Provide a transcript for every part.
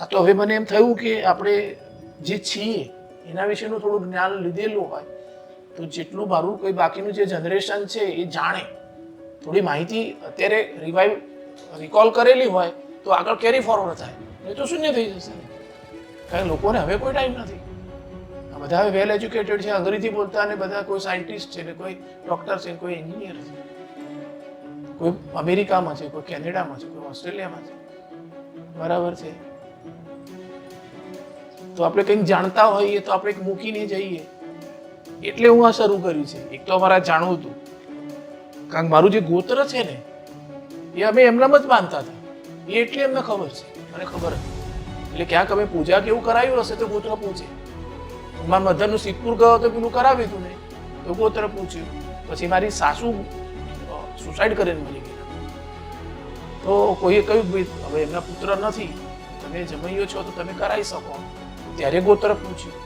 આ તો હવે મને એમ થયું કે આપણે જે છીએ, એના વિશેનું થોડું જ્ઞાન લીધેલું હોય, તો જેટલું મારું કોઈ બાકીનું જે જનરેશન છે, એ જાણે. થોડી માહિતી અત્યારે રિવાઈવ રિકોલ કરેલી હોય, તો આગળ કેરી ફોરવર્ડ થાય. નહીં તો શૂન્ય થઈ જશે. કારણ લોકોને હવે કોઈ ટાઈમ નથી. આ બધા હવે વેલ એજ્યુકેટેડ છે, અંગ્રેજી બોલતા અને બધા કોઈ સાયન્ટિસ્ટ છે કોઈ ડૉક્ટર છે કોઈ એન્જિનિયર છે. કોઈ અમેરિકામાં છે, કોઈ કેનેડામાં છે, કોઈ ઓસ્ટ્રેલિયામાં છે. બરાબર છે. તો આપણે કંઈક જાણતા હોઈએ, તો આપણે મૂકીને જઈએ. એટલે હું આ શરૂ કર્યું છે. એક તો અમારા જાણવું હતું. કારણ કે મારું જે ગોત્ર છે ને, એ અમે એમનામ જ માનતા હતા. એ એટલી અમને ખબર છે. મને ખબર હતી. એટલે ક્યાંક અમે પૂજા કેવું કરાયું હશે તો ગોત્ર પૂછે. મારા મધરનું સિદ્ધપુર ગયો તો પેલું કરાવ્યું હતું ને, તો ગોત્ર પૂછ્યું પછી મારી સાસુ સુસાઇડ કરીને મળી ગયા તો કોઈએ કહ્યું હવે એમના પુત્ર નથી. તમે જમાઈઓ છો તો તમે કરાવી શકો. ત્યારે ગોત્ર પૂછ્યું.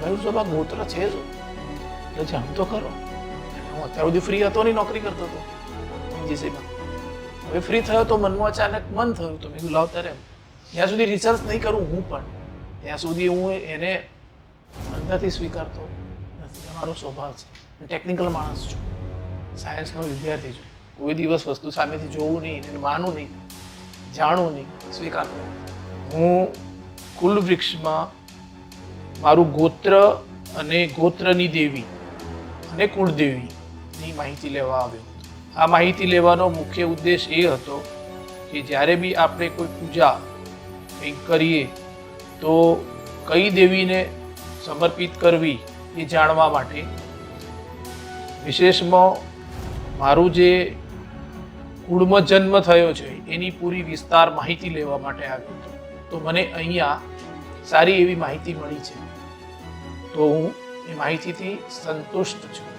મેં સભા ગોત્ર છે જ. એટલે જાણતો ખરો હું અત્યાર સુધી ફ્રી હતો નહીં, નોકરી કરતો હતો. એનજીસીમાં હવે ફ્રી થયો તો મનમાં અચાનક મન થયું તો મેં કીધું, લાવ ત્યારે ત્યાં સુધી રિસર્ચ નહીં કરું હું પણ. ત્યાં સુધી હું એને અંદરથી સ્વીકારતો નથી. મારો સ્વભાવ છે. ટેકનિકલ માણસ છું. સાયન્સનો વિદ્યાર્થી છું. કોઈ દિવસ વસ્તુ સામેથી જોવું નહીં, એને માનું નહીં, જાણવું નહીં, સ્વીકારવું હું કુલ વૃક્ષમાં મારું ગોત્ર અને ગોત્રની દેવી અને કુળદેવીની માહિતી લેવા આવ્યો. આ માહિતી લેવાનો મુખ્ય ઉદ્દેશ એ હતો કે જ્યારે બી આપણે કોઈ પૂજા કંઈક કરીએ, તો કઈ દેવીને સમર્પિત કરવી એ જાણવા માટે વિશેષમાં મારું જે કુળમાં જન્મ થયો છે, એની પૂરી વિસ્તાર માહિતી લેવા માટે આવ્યો હતો. તો મને અહીંયા સારી એવી માહિતી મળી છે. તો હું એ માહિતીથી સંતુષ્ટ છું.